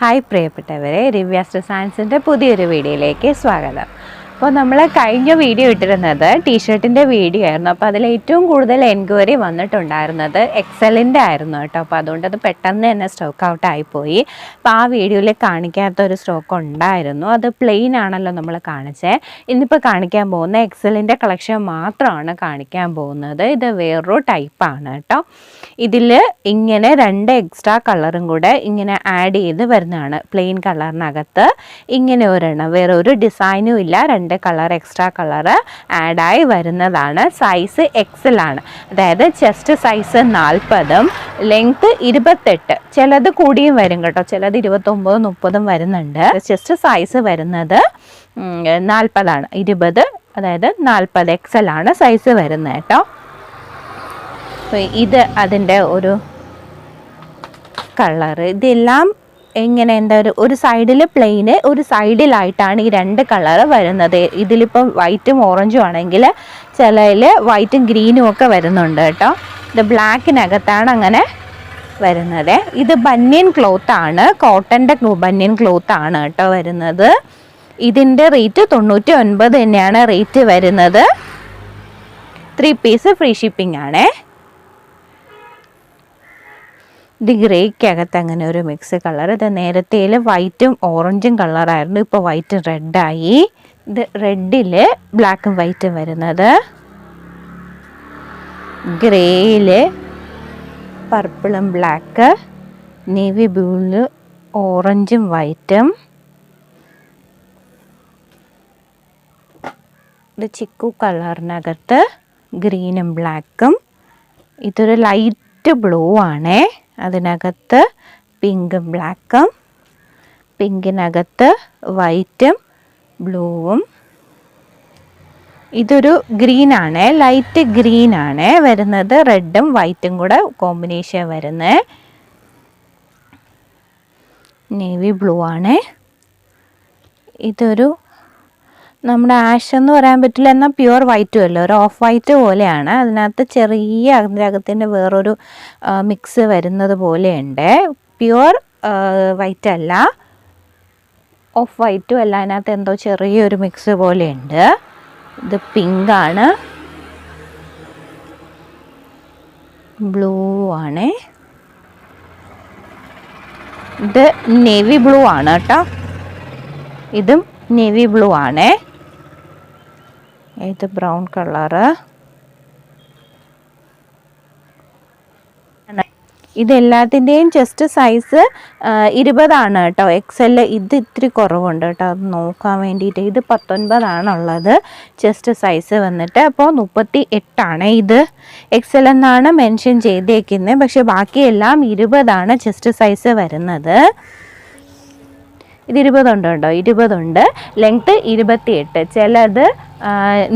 Hi പ്രിയപ്പെട്ടവരെ ദിവ്യാസ്ത്ര സയൻസിന്റെ പുതിയൊരു വീഡിയോയിലേക്ക് സ്വാഗതം. അപ്പോൾ നമ്മൾ കഴിഞ്ഞ വീഡിയോ ഇട്ടിരുന്നത് ടീഷർട്ടിന്റെ വീഡിയോ ആയിരുന്നു. അപ്പോൾ അതിൽ ഏറ്റവും കൂടുതൽ എൻക്വയറി വന്നിട്ടുണ്ടായിരുന്നത് എക്സലിന്റെ ആയിരുന്നു കേട്ടോ. അപ്പോൾ അതുകൊണ്ട് അത് പെട്ടെന്ന് തന്നെ സ്റ്റോക്ക് ഔട്ട് ആയിപ്പോയി അപ്പോൾ ആ വീഡിയോയിൽ കാണിക്കാത്ത ഒരു സ്റ്റോക്ക് ഉണ്ടായിരുന്നു. അത് പ്ലെയിൻ ആണല്ലോ നമ്മൾ കാണിച്ചത് ഇന്നിപ്പോൾ കാണിക്കാൻ പോകുന്ന എക്സലിന്റെ കളക്ഷൻ മാത്രമാണ് കാണിക്കാൻ പോകുന്നത്. ഇത് വേറൊരു ടൈപ്പാണ് കേട്ടോ. ഇതിൽ ഇങ്ങനെ രണ്ട് എക്സ്ട്രാ കളറും കൂടെ ഇങ്ങനെ ആഡ് ചെയ്ത് വരുന്നതാണ്. പ്ലെയിൻ കളറിനകത്ത് ഇങ്ങനെ ഒരെണ്ണം. വേറെ ഒരു ഡിസൈനും ഇല്ല. രണ്ട് കളർ എക്സ്ട്രാ കളർ ആഡായി വരുന്നതാണ്. സൈസ് എക്സിലാണ് അതായത് ചെസ്റ്റ് സൈസ് നാൽപ്പതും ലെങ്ത് ഇരുപത്തെട്ട്. ചിലത് കൂടിയും വരും കേട്ടോ. ചിലത് ഇരുപത്തൊമ്പതും മുപ്പതും വരുന്നുണ്ട്. ചെസ്റ്റ് സൈസ് വരുന്നത് നാൽപ്പതാണ് ഇരുപത് അതായത് നാൽപ്പത് എക്സലാണ് സൈസ് വരുന്നത് കേട്ടോ. ഇത് അതിന്റെ ഒരു കളറ്. ഇതെല്ലാം എങ്ങനെ എന്താ ഒരു ഒരു സൈഡിൽ പ്ലെയിന് ഒരു സൈഡിലായിട്ടാണ് ഈ രണ്ട് കളറ് വരുന്നത്. ഇതിലിപ്പം വൈറ്റും ഓറഞ്ചും ആണെങ്കിൽ ചിലയിൽ വൈറ്റും ഗ്രീനും ഒക്കെ വരുന്നുണ്ട് കേട്ടോ. ഇത് ബ്ലാക്കിനകത്താണ് അങ്ങനെ വരുന്നത്. ഇത് ബന്യൻ ക്ലോത്ത് ആണ്. കോട്ടന്റെ ബന്യൻ ക്ലോത്ത് ആണ് കേട്ടോ വരുന്നത്. ഇതിന്റെ റേറ്റ് തൊണ്ണൂറ്റി ഒൻപത് തന്നെയാണ് റേറ്റ് വരുന്നത്. ത്രീ പീസ് ഫ്രീ ഷിപ്പിംഗ് ആണേ. ഇത് ഗ്രേക്കകത്ത് അങ്ങനെ ഒരു മിക്സ് കളർ ഇത് നേരത്തേൽ വൈറ്റും ഓറഞ്ചും കളറായിരുന്നു ഇപ്പോൾ വൈറ്റ് റെഡായി ഇത് റെഡിൽ ബ്ലാക്കും വൈറ്റും വരുന്നത്. ഗ്രേയിൽ പർപ്പിളും ബ്ലാക്ക് നേവി ബ്ലൂവിൽ ഓറഞ്ചും വൈറ്റും ഇത് ചിക്കു കളറിനകത്ത് ഗ്രീനും ബ്ലാക്കും ഇതൊരു ലൈറ്റ് ബ്ലൂ ആണേ. അതിനകത്ത് പിങ്കും ബ്ലാക്കും പിങ്കിനകത്ത് വൈറ്റും ബ്ലൂവും. ഇതൊരു ഗ്രീൻ ആണ് ലൈറ്റ് ഗ്രീൻ ആണ് വരുന്നത്. റെഡും വൈറ്റും കൂടെ കോമ്പിനേഷൻ വരുന്നത് നേവി ബ്ലൂ ആണ്. ഇതൊരു നമ്മുടെ ആഷ് എന്ന് പറയാൻ പറ്റില്ല. എന്നാൽ പ്യുവർ വൈറ്റും അല്ല? ഒരു ഓഫ് വൈറ്റ് പോലെയാണ്. അതിനകത്ത് ചെറിയ അതിന്റെ അകത്തിന്റെ വേറൊരു മിക്സ് വരുന്നത് പോലെയുണ്ട്. പ്യുവർ വൈറ്റ് അല്ല. ഓഫ് വൈറ്റും അല്ല. അതിനകത്ത് എന്തോ ചെറിയൊരു മിക്സ് പോലെയുണ്ട്. ഇത് പിങ്ക് ആണ്. ബ്ലൂ ആണ്. ഇത് നേവി ബ്ലൂ ആണ് കേട്ടോ. ഇതും നേവി ബ്ലൂ ആണേ. ഇത് ബ്രൗൺ കളറ്. ഇതെല്ലാത്തിന്റെയും ചെസ്റ്റ് സൈസ് ഇരുപതാണ് കേട്ടോ. എക്സൽ ഇത് ഇത്തിരി കുറവുണ്ട് കേട്ടോ. അത് നോക്കാൻ വേണ്ടിയിട്ട് ഇത് പത്തൊൻപതാണുള്ളത്. ചെസ്റ്റ് സൈസ് വന്നിട്ട് അപ്പോൾ മുപ്പത്തി എട്ടാണ് ഇത് എക്സൽ എന്നാണ് മെൻഷൻ ചെയ്തേക്കുന്നത് പക്ഷേ ബാക്കിയെല്ലാം ഇരുപതാണ് ചെസ്റ്റ് സൈസ് വരുന്നത്. ഇത് ഇരുപതുണ്ട് കേട്ടോ. ഇരുപതുണ്ട്. ലെങ്ത്ത് ഇരുപത്തിയെട്ട്. ചിലത്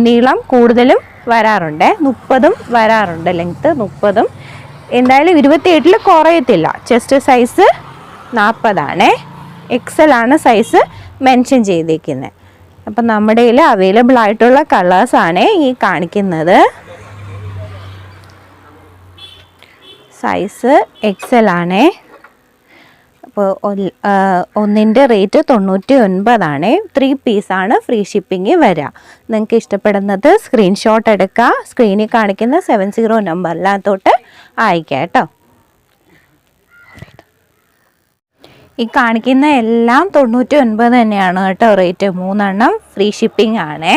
നീളം കൂടുതലും വരാറുണ്ട്. മുപ്പതും വരാറുണ്ട്. ലെങ്ത്ത് മുപ്പതും. എന്തായാലും ഇരുപത്തിയെട്ടിൽ കുറയത്തില്ല. ചെസ്റ്റ് സൈസ് നാൽപ്പതാണേ എക്സൽ ആണ് സൈസ് മെൻഷൻ ചെയ്തേക്കുന്നത് അപ്പം നമ്മുടെ കയ്യിൽ അവൈലബിൾ ആയിട്ടുള്ള കളേഴ്സാണ് ഈ കാണിക്കുന്നത്. സൈസ് എക്സൽ ആണേ. അപ്പോൾ ഒന്നിന്റെ റേറ്റ് തൊണ്ണൂറ്റി ഒൻപതാണ് ത്രീ പീസാണ് ഫ്രീ ഷിപ്പിംഗ് വരിക നിങ്ങൾക്ക് ഇഷ്ടപ്പെടുന്നത് സ്ക്രീൻഷോട്ട് എടുക്കുക സ്ക്രീനിൽ കാണിക്കുന്ന സെവൻ സീറോ നമ്പറിനകത്തോട്ട് അയക്കാം കേട്ടോ. ഈ കാണിക്കുന്ന എല്ലാം തൊണ്ണൂറ്റി ഒൻപത് തന്നെയാണ് കേട്ടോ റേറ്റ് മൂന്നെണ്ണം ഫ്രീ ഷിപ്പിംഗ് ആണ്.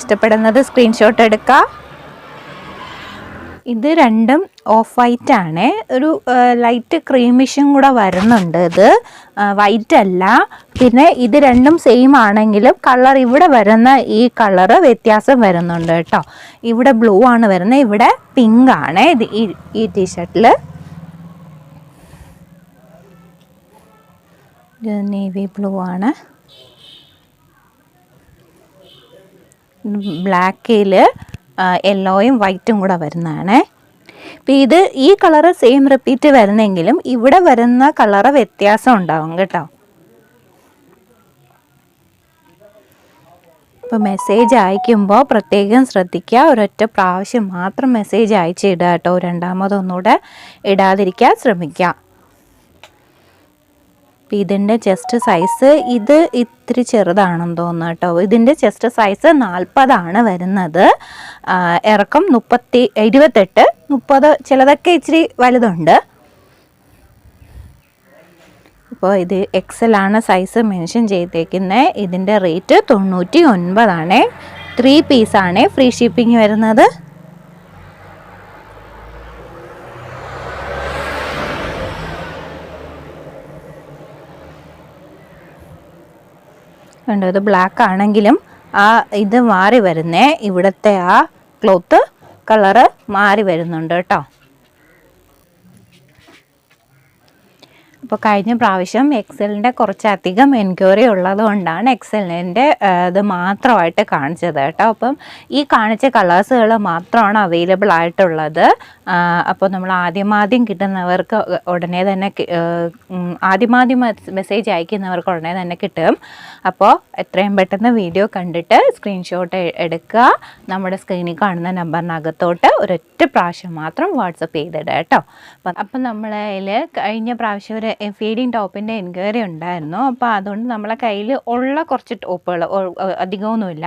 ഇഷ്ടപ്പെടുന്നത് സ്ക്രീൻഷോട്ട് എടുക്കുക ഇത് രണ്ടും ഓഫ് വൈറ്റ് ആണ് ഒരു ലൈറ്റ് ക്രീമിഷും കൂടെ വരുന്നുണ്ട് ഇത്. വൈറ്റ് അല്ല പിന്നെ ഇത് രണ്ടും സെയിം ആണെങ്കിലും കളർ ഇവിടെ വരുന്ന ഈ കളറ് വ്യത്യാസം വരുന്നുണ്ട് കേട്ടോ. ഇവിടെ ബ്ലൂ ആണ് വരുന്നത് ഇവിടെ പിങ്ക് ആണ് ഇത് ഈ ടീഷർട്ടിൽ നേവി ബ്ലൂ ആണ്. ബ്ലാക്കിൽ യെല്ലോയും വൈറ്റും കൂടെ വരുന്നതാണ്. അപ്പോൾ ഇത് ഈ കളറ് സെയിം റിപ്പീറ്റ് വരുന്നെങ്കിലും ഇവിടെ വരുന്ന കളറ് വ്യത്യാസം ഉണ്ടാവും കേട്ടോ. അപ്പോൾ മെസ്സേജ് അയക്കുമ്പോൾ പ്രത്യേകം ശ്രദ്ധിക്കുക. ഒരൊറ്റ പ്രാവശ്യം മാത്രം മെസ്സേജ് അയച്ചിടുക കേട്ടോ. രണ്ടാമതൊന്നുകൂടെ ഇടാതിരിക്കാൻ ശ്രമിക്കുക. അപ്പം ഇതിന്റെ ചെസ്റ്റ് സൈസ് ഇത് ഇത്തിരി ചെറുതാണെന്ന് തോന്നുന്നു കേട്ടോ. ഇതിന്റെ ചെസ്റ്റ് സൈസ് നാൽപ്പതാണ് വരുന്നത്. ഇറക്കം മുപ്പത്തി ഇരുപത്തെട്ട് മുപ്പത് ചിലതൊക്കെ ഇച്ചിരി വലുതുണ്ട്. അപ്പോൾ ഇത് എക്സലാണ് സൈസ് മെൻഷൻ ചെയ്തേക്കുന്നത് ഇതിന്റെ റേറ്റ് തൊണ്ണൂറ്റി ഒൻപതാണേ ത്രീ പീസാണേ ഫ്രീ ഷിപ്പിംഗ് വരുന്നത്. കണ്ടോ ഇത് ബ്ലാക്ക് ആണെങ്കിലും ആ ഇത് മാറി വരുന്നേ. ഇവിടുത്തെ ആ ക്ലോത്ത് കളറ് മാറി വരുന്നുണ്ട് കേട്ടോ. അപ്പോൾ കഴിഞ്ഞ പ്രാവശ്യം എക്സലിന്റെ കുറച്ചധികം എൻക്വയറി ഉള്ളതുകൊണ്ടാണ് എക്സലിന്റെ ഇത് മാത്രമായിട്ട് കാണിച്ചത് കേട്ടോ. അപ്പം ഈ കാണിച്ച കളേഴ്സുകൾ മാത്രമാണ് അവൈലബിൾ ആയിട്ടുള്ളത്. അപ്പോൾ നമ്മൾ ആദ്യമാദ്യം കിട്ടുന്നവർക്ക് ഉടനെ തന്നെ ആദ്യമാദ്യം മെസ്സേജ് അയക്കുന്നവർക്ക് ഉടനെ തന്നെ കിട്ടും. അപ്പോൾ എത്രയും പെട്ടെന്ന് വീഡിയോ കണ്ടിട്ട് സ്ക്രീൻഷോട്ട് എടുക്കുക. നമ്മുടെ സ്ക്രീനിൽ കാണുന്ന നമ്പറിനകത്തോട്ട് ഒരൊറ്റ പ്രാവശ്യം മാത്രം വാട്സപ്പ് ചെയ്തിടുക കേട്ടോ. അപ്പം നമ്മളതിൽ കഴിഞ്ഞ പ്രാവശ്യം ഒരു ഫീഡിങ് ടോപ്പിന്റെ എൻക്വയറി ഉണ്ടായിരുന്നു. അപ്പോൾ അതുകൊണ്ട് നമ്മളെ കയ്യിൽ ഉള്ള കുറച്ച് ടോപ്പുകൾ അധികമൊന്നുമില്ല.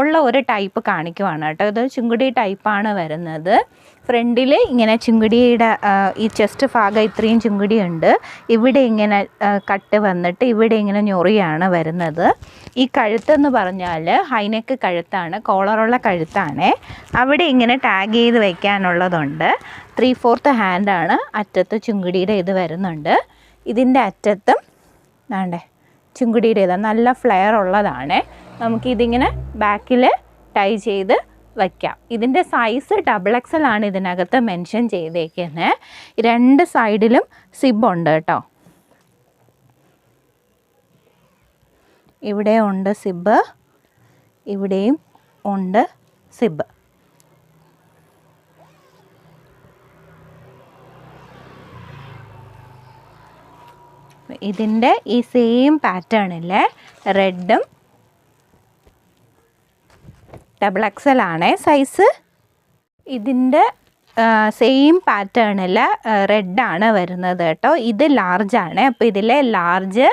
ഉള്ള ഒരു ടൈപ്പ് കാണിക്കുവാണ് കേട്ടോ. ഇത് ചുങ്കുടി ടൈപ്പാണ് വരുന്നത്. ഫ്രണ്ടിൽ ഇങ്ങനെ ചുങ്കുടിയുടെ ഈ ചെസ്റ്റ് ഭാഗം ഇത്രയും ചുങ്കുടി ഉണ്ട് ഇവിടെ ഇങ്ങനെ കട്ട് വന്നിട്ട് ഇവിടെ ഇങ്ങനെ ഞൊറിയാണ് വരുന്നത്. ഈ കഴുത്തെന്ന് പറഞ്ഞാൽ ഹൈനെക്ക് കഴുത്താണ് കോളറുള്ള കഴുത്താണ്. അവിടെ ഇങ്ങനെ ടാഗ് ചെയ്ത് വയ്ക്കാനുള്ളതുണ്ട് ത്രീ ഫോർത്ത് ഹാൻഡാണ് അറ്റത്ത് ചുങ്കുടിയുടെ ഇത് വരുന്നുണ്ട്. ഇതിന്റെ അറ്റത്തും വേണ്ടേ ചുങ്കുടിയുടെ ഇത് നല്ല ഫ്ലെയർ ഉള്ളതാണ്. നമുക്കിതിങ്ങനെ ബാക്കിൽ ടൈ ചെയ്ത് വയ്ക്കാം ഇതിന്റെ സൈസ് ഡബിൾ എക്സൽ ആണ് ഇതിനകത്ത് മെൻഷൻ ചെയ്തേക്കുന്നത് രണ്ട് സൈഡിലും സിബ് ഉണ്ട് കേട്ടോ. ഇവിടെ ഉണ്ട് സിബ് ഇവിടെയും ഉണ്ട് സിബ് ഇതിന്റെ ഈ സെയിം പാറ്റേണിലെ റെഡും ഡബിൾ എക്സൽ ആണ് സൈസ് ഇതിന്റെ സെയിം പാറ്റേണിൽ റെഡാണ് വരുന്നത് കേട്ടോ. ഇത് ലാർജാണ് അപ്പോൾ ഇതിൽ large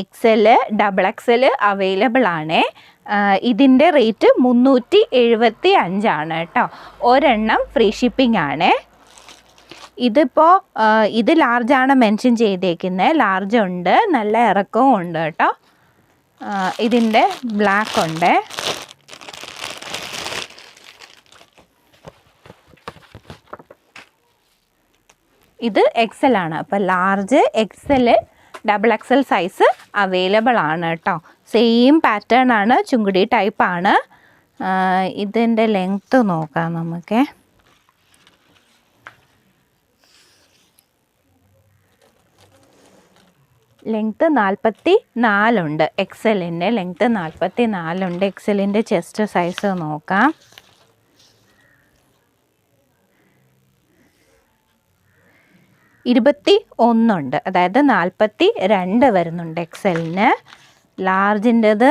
XL double XL available ആണ്. ഇതിന്റെ റേറ്റ് മുന്നൂറ്റി എഴുപത്തി അഞ്ചാണ് കേട്ടോ. ഒരെണ്ണം ഫ്രീ ഷിപ്പിംഗ് ആണ്. ഇതിപ്പോൾ ഇത് ലാർജാണ് മെൻഷൻ ചെയ്തേക്കുന്നത് ലാർജ് ഉണ്ട് നല്ല ഇറക്കവും ഉണ്ട് കേട്ടോ. ഇതിന്റെ ബ്ലാക്ക് ഉണ്ട്. ഇത് എക്സൽ ആണ്. അപ്പോൾ large XL double XL size available ആണ് കേട്ടോ. സെയിം പാറ്റേൺ ആണ് ചുങ്കുടി ടൈപ്പാണ് ഇതിന്റെ ലെങ്ത്ത് നോക്കാം നമുക്ക്. ലെങ്ത്ത് നാൽപ്പത്തി നാലുണ്ട് എക്സലിന്റെ ലെങ്ത്ത് നാൽപ്പത്തി നാലുണ്ട് എക്സലിന്റെ ചെസ്റ്റ് സൈസ് നോക്കാം. ഇരുപത്തി ഒന്നുണ്ട് അതായത് നാൽപ്പത്തി രണ്ട് വരുന്നുണ്ട് എക്സലിന് ലാർജിന്റെത്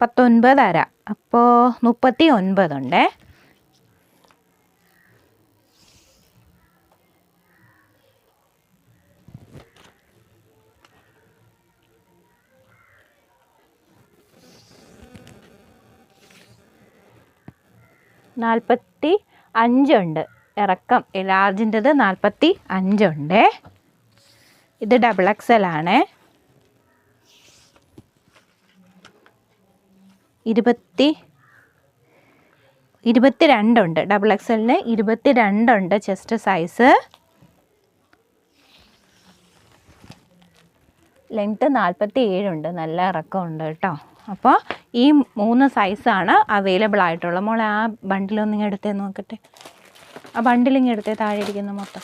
പത്തൊൻപതര. അപ്പോൾ മുപ്പത്തി ഒൻപതുണ്ടേ നാൽപ്പത്തി അഞ്ചുണ്ട്. ഇറക്കം ലാർജിന്റെത് നാൽപ്പത്തി അഞ്ചുണ്ട്. ഇത് ഡബിൾ എക്സ് എൽ ആണ്. ഇരുപത്തി ഇരുപത്തി രണ്ടുണ്ട് ഡബിൾ എക്സ് എക്സലിന് ഇരുപത്തി രണ്ടുണ്ട് ചെസ്റ്റ് സൈസ്. ലെങ്ത്ത് നാൽപ്പത്തി ഏഴുണ്ട്. നല്ല ഇറക്കമുണ്ട് കേട്ടോ. അപ്പോൾ ഈ മൂന്ന് സൈസാണ് അവൈലബിൾ ആയിട്ടുള്ളത്. മോളെ ആ ബണ്ടിലൊന്നിങ്ങ് എടുത്തേ നോക്കട്ടെ. ആ ബണ്ടിലിങ്ങ് എടുത്തേ താഴെ ഇരിക്കുന്ന മൊത്തം.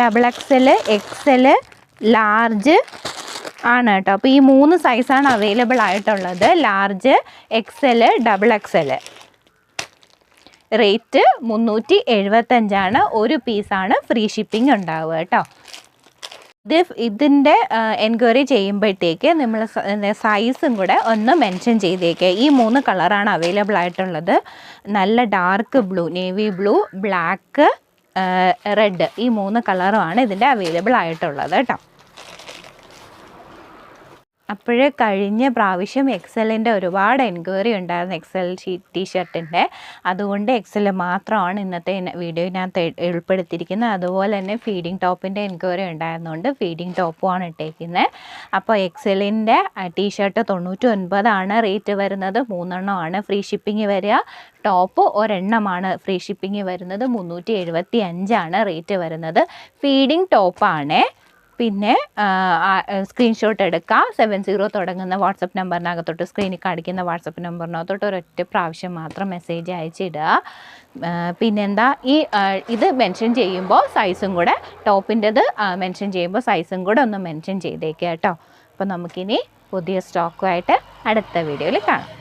ഡബിൾ എക്സൽ എക്സൽ ലാർജ് ആണ് കേട്ടോ. അപ്പോൾ ഈ മൂന്ന് സൈസാണ് അവൈലബിൾ ആയിട്ടുള്ളത്. Large XL double XL rate മുന്നൂറ്റി എഴുപത്തഞ്ചാണ് ഒരു പീസാണ് ഫ്രീ ഷിപ്പിംഗ് ഉണ്ടാവുക കേട്ടോ. ഇത് ഇതിന്റെ എൻക്വയറി ചെയ്യുമ്പോഴത്തേക്ക് നമ്മൾ സൈസും കൂടെ ഒന്ന് മെൻഷൻ ചെയ്തേക്കുക ഈ മൂന്ന് കളറാണ് അവൈലബിൾ ആയിട്ടുള്ളത്. നല്ല dark blue navy blue black red ഈ മൂന്ന് കളറുമാണ് ഇതിന്റെ അവൈലബിൾ ആയിട്ടുള്ളത് കേട്ടോ. അപ്പോഴേ കഴിഞ്ഞ പ്രാവശ്യം എക്സലിന്റെ ഒരുപാട് എൻക്വയറി ഉണ്ടായിരുന്നു എക്സൽ ടീഷർട്ടിന്റെ. അതുകൊണ്ട് എക്സൽ മാത്രമാണ് ഇന്നത്തെ വീഡിയോനകത്ത് ഉൾപ്പെടുത്തിയിരിക്കുന്നത്. അതുപോലെ തന്നെ ഫീഡിങ് ടോപ്പിന്റെ എൻക്വയറി ഉണ്ടായിരുന്നുകൊണ്ട് ഫീഡിങ് ടോപ്പുമാണ് ഇട്ടേക്കുന്നത് അപ്പോൾ എക്സലിന്റെ ടീഷർട്ട് തൊണ്ണൂറ്റി ഒൻപതാണ് റേറ്റ് വരുന്നത്. മൂന്നെണ്ണമാണ് ഫ്രീ ഷിപ്പിംഗ് വരിക. ടോപ്പ് ഒരെണ്ണമാണ് ഫ്രീ ഷിപ്പിംഗ് വരുന്നത്. മുന്നൂറ്റി എഴുപത്തി അഞ്ചാണ് റേറ്റ് വരുന്നത്. ഫീഡിങ് ടോപ്പാണ്. പിന്നെ സ്ക്രീൻഷോട്ട് എടുക്കുക സെവൻ സീറോ തുടങ്ങുന്ന വാട്സപ്പ് നമ്പറിനകത്തോട്ട് സ്ക്രീനിൽ കാണിക്കുന്ന വാട്സപ്പ് നമ്പറിനകത്തോട്ട് ഒരൊറ്റ പ്രാവശ്യം മാത്രം മെസ്സേജ് അയച്ചിടുക. പിന്നെന്താ? ഈ ഇത് മെൻഷൻ ചെയ്യുമ്പോൾ സൈസും കൂടെ ടോപ്പിന്റെത് മെൻഷൻ ചെയ്യുമ്പോൾ സൈസും കൂടെ ഒന്ന് മെൻഷൻ ചെയ്തേക്കുക കേട്ടോ. അപ്പോൾ നമുക്കിനി പുതിയ സ്റ്റോക്കുമായിട്ട് അടുത്ത വീഡിയോയിൽ കാണാം.